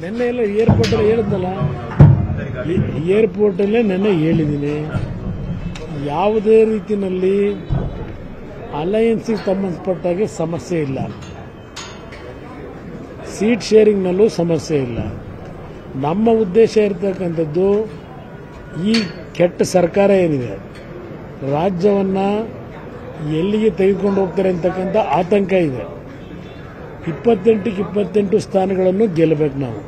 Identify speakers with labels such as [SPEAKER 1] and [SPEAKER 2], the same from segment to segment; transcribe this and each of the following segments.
[SPEAKER 1] ನಿನ್ನೆ ಎಲ್ಲ ಏರ್ಪೋರ್ಟ್ ಅಲ್ಲಿ ಹೇಳಿದ್ನಲ್ಲ? ಏರ್ಪೋರ್ಟಲ್ಲೇ ನಿನ್ನೆ ಹೇಳಿದ್ದೀನಿ. ಯಾವುದೇ ರೀತಿಯಲ್ಲಿ ಅಲಯನ್ಸ್ಗೆ ಸಂಬಂಧಪಟ್ಟಾಗೆ ಸಮಸ್ಯೆ ಇಲ್ಲ. ಸೀಟ್ ಶೇರಿಂಗ್ನಲ್ಲೂ ಸಮಸ್ಯೆ ಇಲ್ಲ. ನಮ್ಮ ಉದ್ದೇಶ ಇರತಕ್ಕಂಥದ್ದು ಈ ಕೆಟ್ಟ ಸರ್ಕಾರ ಏನಿದೆ? ರಾಜ್ಯವನ್ನು ಎಲ್ಲಿಗೆ ತೆಗೆದುಕೊಂಡು ಹೋಗ್ತಾರೆ ಅಂತಕ್ಕಂಥ ಆತಂಕ ಇದೆ. ಇಪ್ಪತ್ತೆಂಟಕ್ಕೆ ಇಪ್ಪತ್ತೆಂಟು ಸ್ಥಾನಗಳನ್ನು ಗೆಲ್ಲಬೇಕು ನಾವು.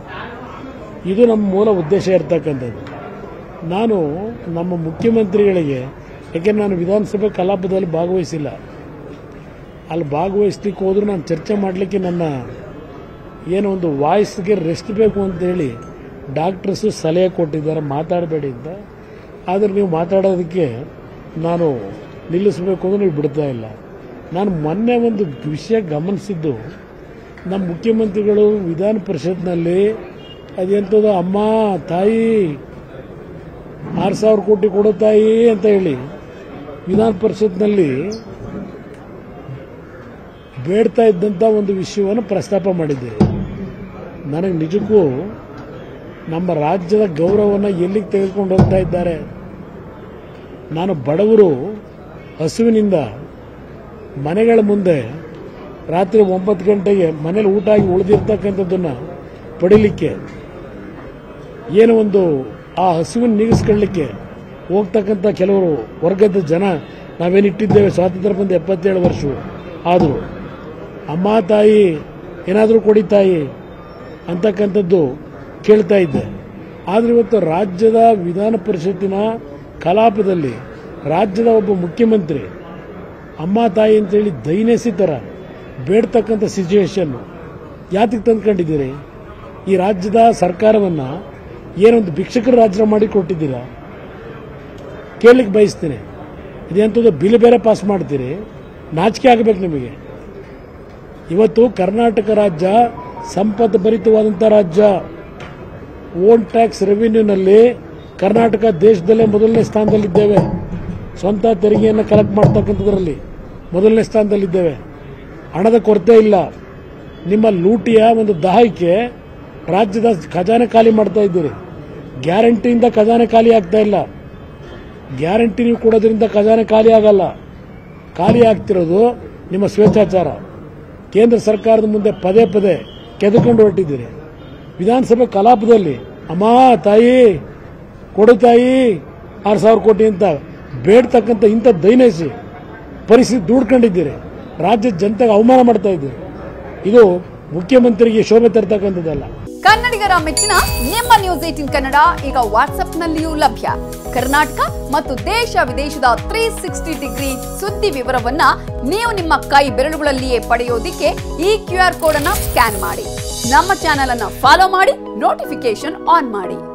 [SPEAKER 1] ಇದು ನಮ್ಮ ಮೂಲ ಉದ್ದೇಶ ಇರ್ತಕ್ಕಂಥದ್ದು. ನಾನು ನಮ್ಮ ಮುಖ್ಯಮಂತ್ರಿಗಳಿಗೆ ಯಾಕೆಂದ್ರೆ ನಾನು ವಿಧಾನಸಭೆ ಕಲಾಪದಲ್ಲಿ ಭಾಗವಹಿಸಿಲ್ಲ. ಅಲ್ಲಿ ಭಾಗವಹಿಸ್ಲಿಕ್ಕೆ ಹೋದ್ರೂ ನಾನು ಚರ್ಚೆ ಮಾಡಲಿಕ್ಕೆ ನನ್ನ ಏನೋ ಒಂದು ವಾಯ್ಸ್ಗೆ ರೆಸ್ಟ್ ಬೇಕು ಅಂತೇಳಿ ಡಾಕ್ಟರ್ಸ್ ಸಲಹೆ ಕೊಟ್ಟಿದ್ದಾರೆ, ಮಾತಾಡಬೇಡಿ ಅಂತ. ಆದರೆ ನೀವು ಮಾತಾಡೋದಕ್ಕೆ ನಾನು ನಿಲ್ಲಿಸಬೇಕು ಅಂದ್ರೆ ನೀವು ಬಿಡ್ತಾ ಇಲ್ಲ. ನಾನು ಮೊನ್ನೆ ಒಂದು ವಿಷಯ ಗಮನಿಸಿದ್ದು ನಮ್ಮ ಮುಖ್ಯಮಂತ್ರಿಗಳು ವಿಧಾನ ಪರಿಷತ್ನಲ್ಲಿ ಅದೆಂಥದ್ದು ಅಮ್ಮ, ತಾಯಿ, ಆರು ಸಾವಿರ ಕೋಟಿ ಕೊಡು ತಾಯಿ ಅಂತ ಹೇಳಿ ವಿಧಾನ ಪರಿಷತ್ನಲ್ಲಿ ಬೇಡ್ತಾ ಇದ್ದಂಥ ಒಂದು ವಿಷಯವನ್ನು ಪ್ರಸ್ತಾಪ ಮಾಡಿದ್ದೀರಿ. ನನಗೆ ನಿಜಕ್ಕೂ ನಮ್ಮ ರಾಜ್ಯದ ಗೌರವವನ್ನು ಎಲ್ಲಿಗೆ ತೆಗೆದುಕೊಂಡು ಹೋಗ್ತಾ ಇದ್ದಾರೆ? ನಾನು ಬಡವರು ಹಸುವಿನಿಂದ ಮನೆಗಳ ಮುಂದೆ ರಾತ್ರಿ ಒಂಬತ್ತು ಗಂಟೆಗೆ ಮನೇಲಿ ಊಟ ಆಗಿ ಉಳಿದಿರ್ತಕ್ಕಂಥದ್ದನ್ನು ಪಡಿಲಿಕ್ಕೆ ಏನು ಒಂದು ಆ ಹಸುವನ್ನು ನೀಗಿಸ್ಕೊಳ್ಳಿಕ್ಕೆ ಹೋಗ್ತಕ್ಕಂಥ ಕೆಲವರು ವರ್ಗದ ಜನ ನಾವೇನಿಟ್ಟಿದ್ದೇವೆ ಸ್ವಾತಂತ್ರ್ಯ ಬಂದ ಎಪ್ಪತ್ತೇಳು ವರ್ಷ ಆದರೂ ಅಮ್ಮ, ತಾಯಿ, ಏನಾದರೂ ಕೊಡಿ ತಾಯಿ ಅಂತಕ್ಕಂಥದ್ದು ಕೇಳ್ತಾ ಇದ್ದೆ. ಆದರೆ ಇವತ್ತು ರಾಜ್ಯದ ವಿಧಾನ ಪರಿಷತ್ತಿನ ಕಲಾಪದಲ್ಲಿ ರಾಜ್ಯದ ಒಬ್ಬ ಮುಖ್ಯಮಂತ್ರಿ ಅಮ್ಮ, ತಾಯಿ ಅಂತೇಳಿ ದೈನಸಿ ಥರ ಬೇಡ್ತಕ್ಕಂಥ ಸಿಚುವೇಷನ್ನು ಯಾತಕ್ಕೆ ತಂದ್ಕೊಂಡಿದ್ದೀರಿ? ಈ ರಾಜ್ಯದ ಸರ್ಕಾರವನ್ನು ಏನೊಂದು ಭಿಕ್ಷಕರ ರಾಜ್ಯ ಮಾಡಿ ಕೊಟ್ಟಿದ್ದೀರಾ? ಕೇಳಲಿಕ್ಕೆ ಬಯಸ್ತೀನಿ. ಇದೆಂಥದ್ದು ಬಿಲ್ ಬೇರೆ ಪಾಸ್ ಮಾಡ್ತೀರಿ? ನಾಚಿಕೆ ಆಗಬೇಕು ನಿಮಗೆ. ಇವತ್ತು ಕರ್ನಾಟಕ ರಾಜ್ಯ ಸಂಪತ್ತು ಭರಿತವಾದಂಥ ರಾಜ್ಯ. ಓನ್ ಟ್ಯಾಕ್ಸ್ ರೆವಿನ್ಯೂನಲ್ಲಿ ಕರ್ನಾಟಕ ದೇಶದಲ್ಲೇ ಮೊದಲನೇ ಸ್ಥಾನದಲ್ಲಿದ್ದೇವೆ. ಸ್ವಂತ ತೆರಿಗೆಯನ್ನು ಕಲೆಕ್ಟ್ ಮಾಡ್ತಕ್ಕಂಥದ್ರಲ್ಲಿ ಮೊದಲನೇ ಸ್ಥಾನದಲ್ಲಿದ್ದೇವೆ. ಹಣದ ಕೊರತೆ ಇಲ್ಲ. ನಿಮ್ಮ ಲೂಟಿಯ ಒಂದು ದಾಹಕ್ಕೆ ರಾಜ್ಯದ ಖಜಾನೆ ಖಾಲಿ ಮಾಡ್ತಾ ಇದ್ದೀರಿ. ಗ್ಯಾರಂಟಿಯಿಂದ ಖಜಾನೆ ಖಾಲಿ ಆಗ್ತಾ ಇಲ್ಲ. ಗ್ಯಾರಂಟಿ ನೀವು ಕೊಡೋದ್ರಿಂದ ಖಜಾನೆ ಖಾಲಿ ಆಗಲ್ಲ. ಖಾಲಿ ಆಗ್ತಿರೋದು ನಿಮ್ಮ ಸ್ವೇಚ್ಛಾಚಾರ. ಕೇಂದ್ರ ಸರ್ಕಾರದ ಮುಂದೆ ಪದೇ ಪದೇ ಕೆದಕೊಂಡು ಹೊರಟಿದ್ದೀರಿ. ವಿಧಾನಸಭೆ ಕಲಾಪದಲ್ಲಿ, ಅಮ್ಮ, ತಾಯಿ, ಕೊಡು ತಾಯಿ, ಆರು ಸಾವಿರ ಕೋಟಿ ಅಂತ ಬೇಡ್ತಕ್ಕಂಥ ಇಂಥ ದೈನಸಿ ಪರಿಸ್ಥಿತಿ ದೂಡ್ಕೊಂಡಿದ್ದೀರಿ. ರಾಜ್ಯದ ಜನತೆಗೆ ಅವಮಾನ ಮಾಡ್ತಾ ಇದ್ದೀರಿ. ಇದು ಮುಖ್ಯಮಂತ್ರಿಗೆ ಶೋಭೆ ತರ್ತಕ್ಕಂಥದ್ದಲ್ಲ.
[SPEAKER 2] ಕನ್ನಡಿಗರ ಮೆಚ್ಚಿನ ನಿಮ್ಮ ನ್ಯೂಸ್ ಏಟಿನ್ ಕನ್ನಡ ಈಗ ವಾಟ್ಸ್ಆಪ್ನಲ್ಲಿಯೂ ಲಭ್ಯ. ಕರ್ನಾಟಕ ಮತ್ತು ದೇಶ ವಿದೇಶದ ತ್ರೀ ಸಿಕ್ಸ್ಟಿ ಡಿಗ್ರಿ ಸುದ್ದಿ ವಿವರವನ್ನ ನೀವು ನಿಮ್ಮ ಕೈ ಬೆರಳುಗಳಲ್ಲಿಯೇ ಪಡೆಯೋದಿಕ್ಕೆ ಈ ಕ್ಯೂ ಆರ್ ಕೋಡ್ ಅನ್ನ ಸ್ಕ್ಯಾನ್ ಮಾಡಿ. ನಮ್ಮ ಚಾನೆಲ್ ಅನ್ನ ಫಾಲೋ ಮಾಡಿ ನೋಟಿಫಿಕೇಶನ್ ಆನ್ ಮಾಡಿ.